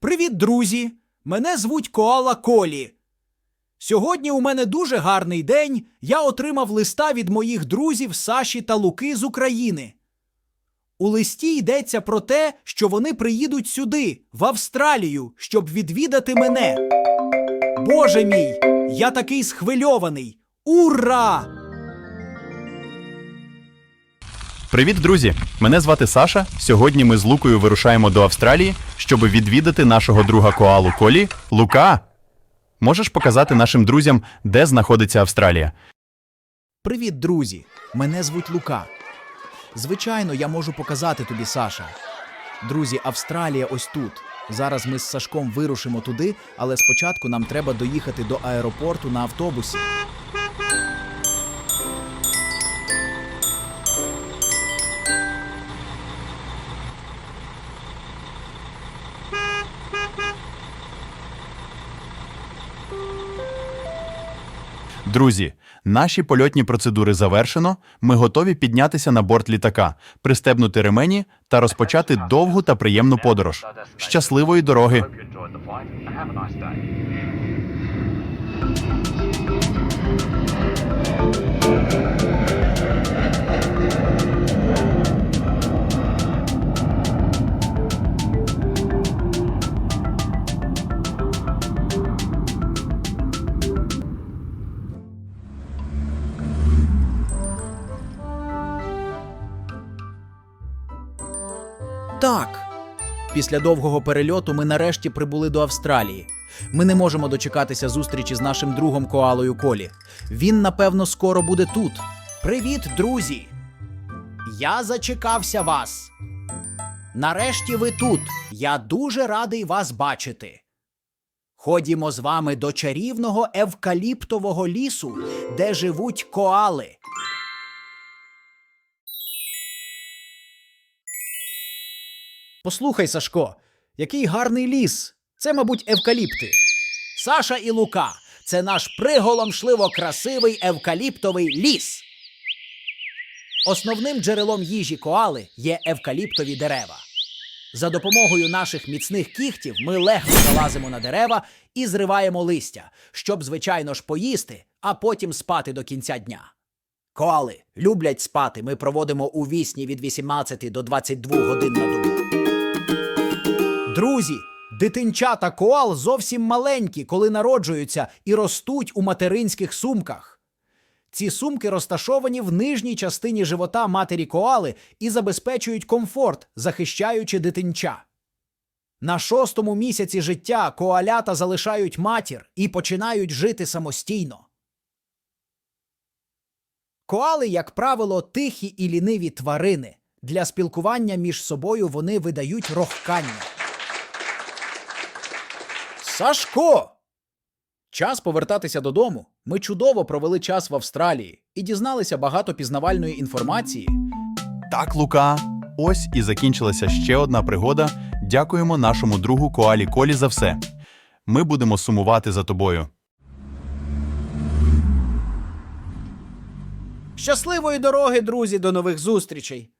Привіт, друзі! Мене звуть Коала Колі. Сьогодні у мене дуже гарний день. Я отримав листа від моїх друзів Саші та Луки з України. У листі йдеться про те, що вони приїдуть сюди, в Австралію, щоб відвідати мене. Боже мій, я такий схвильований. Ура! Привіт, друзі! Мене звати Саша. Сьогодні ми з Лукою вирушаємо до Австралії, щоб відвідати нашого друга коалу Колі. Лука! Можеш показати нашим друзям, де знаходиться Австралія? Привіт, друзі! Мене звуть Лука. Звичайно, я можу показати тобі Саша. Друзі, Австралія ось тут. Зараз ми з Сашком вирушимо туди, але спочатку нам треба доїхати до аеропорту на автобусі. Друзі, наші польотні процедури завершено. Ми готові піднятися на борт літака, пристебнути ремені та розпочати довгу та приємну подорож. Щасливої дороги! Так. Після довгого перельоту ми нарешті прибули до Австралії. Ми не можемо дочекатися зустрічі з нашим другом Коалою Колі. Він, напевно, скоро буде тут. Привіт, друзі! Я зачекався вас. Нарешті ви тут. Я дуже радий вас бачити. Ходімо з вами до чарівного евкаліптового лісу, де живуть коали. Послухай, Сашко, який гарний ліс. Це, мабуть, евкаліпти. Саша і Лука. Це наш приголомшливо красивий евкаліптовий ліс. Основним джерелом їжі коали є евкаліптові дерева. За допомогою наших міцних кігтів ми легко залазимо на дерева і зриваємо листя, щоб, звичайно ж, поїсти, а потім спати до кінця дня. Коали люблять спати. Ми проводимо у вісні від 18 до 22 годин на добу. Друзі, дитинчата коал зовсім маленькі, коли народжуються і ростуть у материнських сумках. Ці сумки розташовані в нижній частині живота матері коали і забезпечують комфорт, захищаючи дитинча. На шостому місяці життя коалята залишають матір і починають жити самостійно. Коали, як правило, тихі і ліниві тварини. Для спілкування між собою вони видають рохкання. Сашко! Час повертатися додому. Ми чудово провели час в Австралії і дізналися багато пізнавальної інформації. Так, Лука. Ось і закінчилася ще одна пригода. Дякуємо нашому другу Коалі Колі за все. Ми будемо сумувати за тобою. Щасливої дороги, друзі, до нових зустрічей!